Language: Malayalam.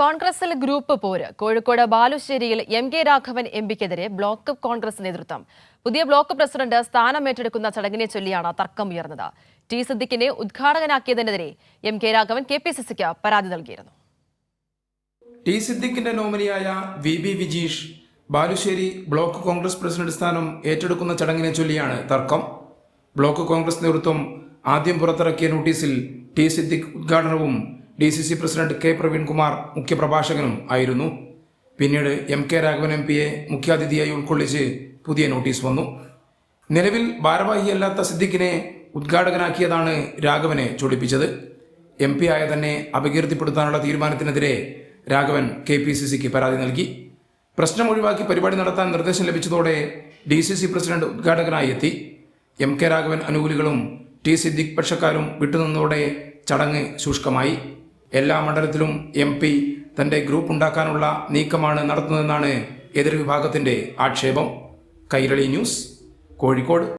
കോൺഗ്രസിൽ ഗ്രൂപ്പ് പോര്. കോഴിക്കോട് ബാലുശ്ശേരിയിൽ എം കെ രാഘവൻ എം പിക്കെതിരെ ബ്ലോക്ക് കോൺഗ്രസ് നേതൃത്വം. പുതിയ ബ്ലോക്ക് പ്രസിഡന്റ് സ്ഥാനം ഏറ്റെടുക്കുന്ന ചടങ്ങിനെ ചൊല്ലിയാണ് തർക്കം ഉയർന്നത്. ടി സിദ്ദിഖിനെ ഉദ്ഘാടകനാക്കിയതിനെതിരെ M K Raghavan K P C സിക്ക് പരാതി നൽകിയിരുന്നു. ടി സിദ്ദിഖിന്റെ നോമിനിയായ V B Vijeesh Balussery block Congress president സ്ഥാനം ഏറ്റെടുക്കുന്ന ചടങ്ങിനെ ചൊല്ലിയാണ് തർക്കം. ബ്ലോക്ക് കോൺഗ്രസ് നേതൃത്വം ആദ്യം പുറത്തിറക്കിയ നോട്ടീസിൽ ടി സിദ്ദിഖ് ഉദ്ഘാടനവും D C C president K Praveen Kumar മുഖ്യപ്രഭാഷകനും ആയിരുന്നു. പിന്നീട് എം കെ രാഘവൻ എം പിയെ മുഖ്യാതിഥിയായി ഉൾക്കൊള്ളിച്ച് പുതിയ നോട്ടീസ് വന്നു. നിലവിൽ ഭാരവാഹിയല്ലാത്ത സിദ്ദിഖിനെ ഉദ്ഘാടകനാക്കിയതാണ് രാഘവനെ ചൊടിപ്പിച്ചത്. എം പി ആയ തന്നെ അപകീർത്തിപ്പെടുത്താനുള്ള തീരുമാനത്തിനെതിരെ രാഘവൻ കെ പി സി സിക്ക് പരാതി നൽകി. പ്രശ്നം ഒഴിവാക്കി പരിപാടി നടത്താൻ നിർദ്ദേശം ലഭിച്ചതോടെ ഡി സി സി പ്രസിഡന്റ് ഉദ്ഘാടകനായി എത്തി. എം കെ രാഘവൻ അനുകൂലികളും ടി സിദ്ദിഖ് പക്ഷക്കാരും വിട്ടുനിന്നതോടെ ചടങ്ങ് ശുഷ്കമായി. എല്ലാ മണ്ഡലത്തിലും എം പി തന്റെ ഗ്രൂപ്പ് ഉണ്ടാക്കാനുള്ള നീക്കമാണ് നടത്തുന്നതെന്നാണ് എതിർവിഭാഗത്തിന്റെ ആക്ഷേപം. കൈരളി ന്യൂസ് കോഴിക്കോട്.